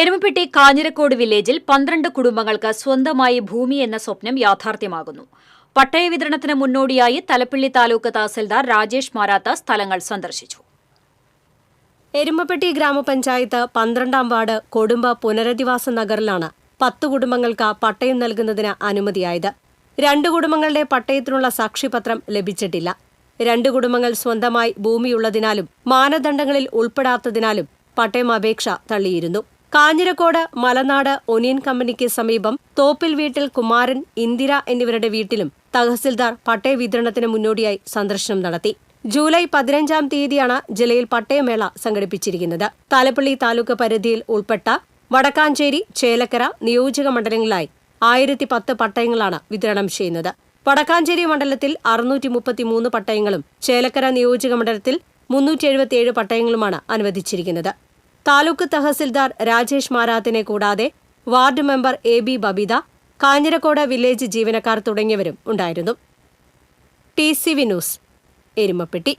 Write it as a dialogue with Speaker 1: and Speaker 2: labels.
Speaker 1: എരുമപ്പെട്ടി കാഞ്ഞിരക്കോട് വില്ലേജിൽ പന്ത്രണ്ട് കുടുംബങ്ങൾക്ക് സ്വന്തമായി ഭൂമി എന്ന സ്വപ്നം യാഥാർത്ഥ്യമാകുന്നു. പട്ടയ വിതരണത്തിന് മുന്നോടിയായി തലപ്പള്ളി താലൂക്ക് തഹസിൽദാർ രാജേഷ് മാരാത്ത സ്ഥലങ്ങൾ സന്ദർശിച്ചു.
Speaker 2: എരുമപ്പെട്ടി ഗ്രാമപഞ്ചായത്ത് പന്ത്രണ്ടാം വാർഡ് കൊടുമ്പ പുനരധിവാസ നഗറിലാണ് പത്ത് കുടുംബങ്ങൾക്ക് പട്ടയം നൽകുന്നതിന് അനുമതിയായത്. രണ്ട് കുടുംബങ്ങളുടെ പട്ടയത്തിനുള്ള സാക്ഷിപത്രം ലഭിച്ചിട്ടില്ല. രണ്ട് കുടുംബങ്ങൾ സ്വന്തമായി ഭൂമിയുള്ളതിനാലും മാനദണ്ഡങ്ങളിൽ ഉൾപ്പെടാത്തതിനാലും പട്ടയം അപേക്ഷ തള്ളിയിരുന്നു. കാഞ്ഞിരക്കോട് മലനാട് ഒനിയൻ കമ്പനിക്ക് സമീപം തോപ്പിൽ വീട്ടിൽ കുമാരൻ ഇന്ദിര എന്നിവരുടെ വീട്ടിലും തഹസിൽദാർ പട്ടയ വിതരണത്തിന് മുന്നോടിയായി സന്ദർശനം നടത്തി. ജൂലൈ പതിനഞ്ചാം തീയതിയാണ് ജില്ലയിൽ പട്ടയമേള സംഘടിപ്പിച്ചിരിക്കുന്നത്. താലപ്പള്ളി താലൂക്ക് പരിധിയിൽ ഉൾപ്പെട്ട വടക്കാഞ്ചേരി ചേലക്കര നിയോജക മണ്ഡലങ്ങളിലായി ആയിരത്തി പത്ത് പട്ടയങ്ങളാണ് വിതരണം ചെയ്യുന്നത്. വടക്കാഞ്ചേരി മണ്ഡലത്തിൽ അറുന്നൂറ്റി മുപ്പത്തിമൂന്ന് പട്ടയങ്ങളും ചേലക്കര നിയോജക മണ്ഡലത്തിൽ മുന്നൂറ്റി എഴുപത്തിയേഴ് പട്ടയങ്ങളുമാണ് അനുവദിച്ചിരിക്കുന്നത്. താലൂക്ക് തഹസിൽദാർ രാജേഷ് മാരാത്തിനെ കൂടാതെ ward member A B Babitha Kanjirakkode village ജീവനക്കാർ തുടങ്ങിയവരും ഉണ്ടായിരുന്നു. T C V news Erumapetty.